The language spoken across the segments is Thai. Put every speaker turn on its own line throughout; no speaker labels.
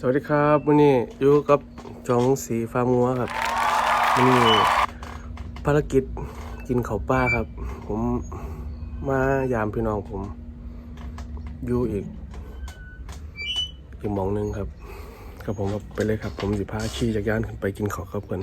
สวัสดีครับวันนี้อยู่กับจองสีฟาร์มัวครับวันนี้ภารกิจกินข้าวป้าครับ ผมมายามพี่น้องผมอยู่อีกอีกมองหนึงครับกับผมครับไปเลยครับ ผมสิพาขี่จักรยานขึ้นไปกินข้าวครับเพื่อน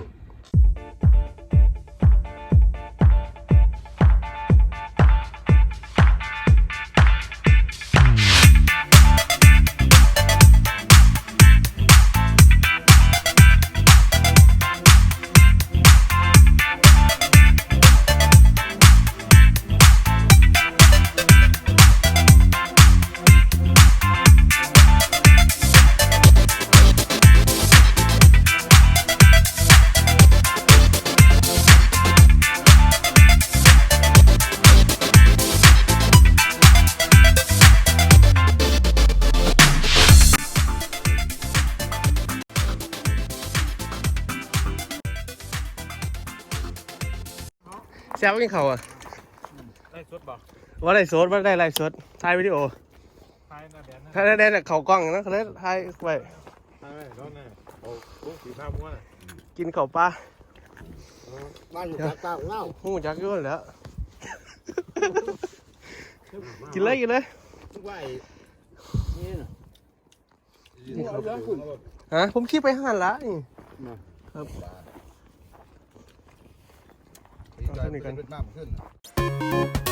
ซ่บกินข้าวอะ
ได้สดบอก
ว่าได้สดว่าได้ไลฟ์สดถ่ายวิดีโอ
ทายหน้าแดนนะ
ถ่ายได้ได้เขากล้องนะเขาเลยถ่ายไว้
ทายไว้ร้อนแน่โอ้ลูกสีข้าวม้วน
กินข้าวป้า
บ้านอยู่ภาคใต้ของเรา
หูจักอยุ่นนแหล้ว กินเลยกินเลย
ทุกว่าไอ้นี่น่ะ
นี่เอาเยอะคุณ
ฮะผมขี่ไปหันละนี่ครับ
ดีใจเป็นเป็นน้ำขึ้น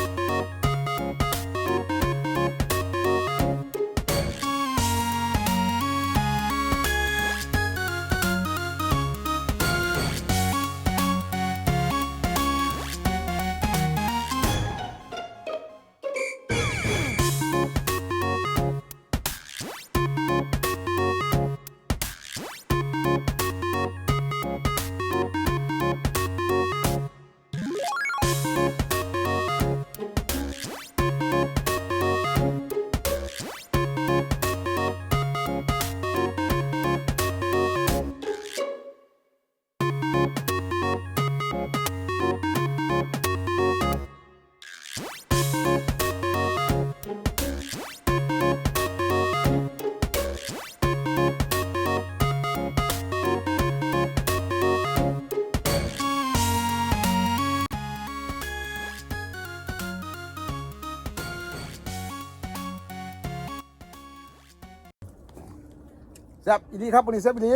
แซ่บอีดีครับวันนี้แซ่บอีดี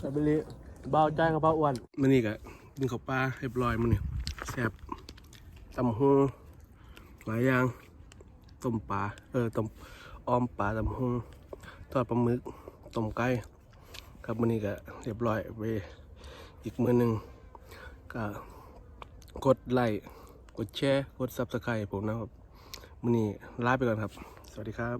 แต่ไปเลยเบาใจกับเบาอ้วน มันนี่กะกินข้าวปลาเรียบร้อยมันนี่ แซ่บตำหูหลายอย่างต้มปลาเออต้มอ้อมปลาตำหูทอดปลาหมึกต้มไก่ครับมันนี่กะเรียบร้อยไปอีกมือหนึ่งก็กดไลค์กดแชร์กดซับสไครต์ผมนะครับมันนี่ลาไปก่อนครับ สวัสดีครับ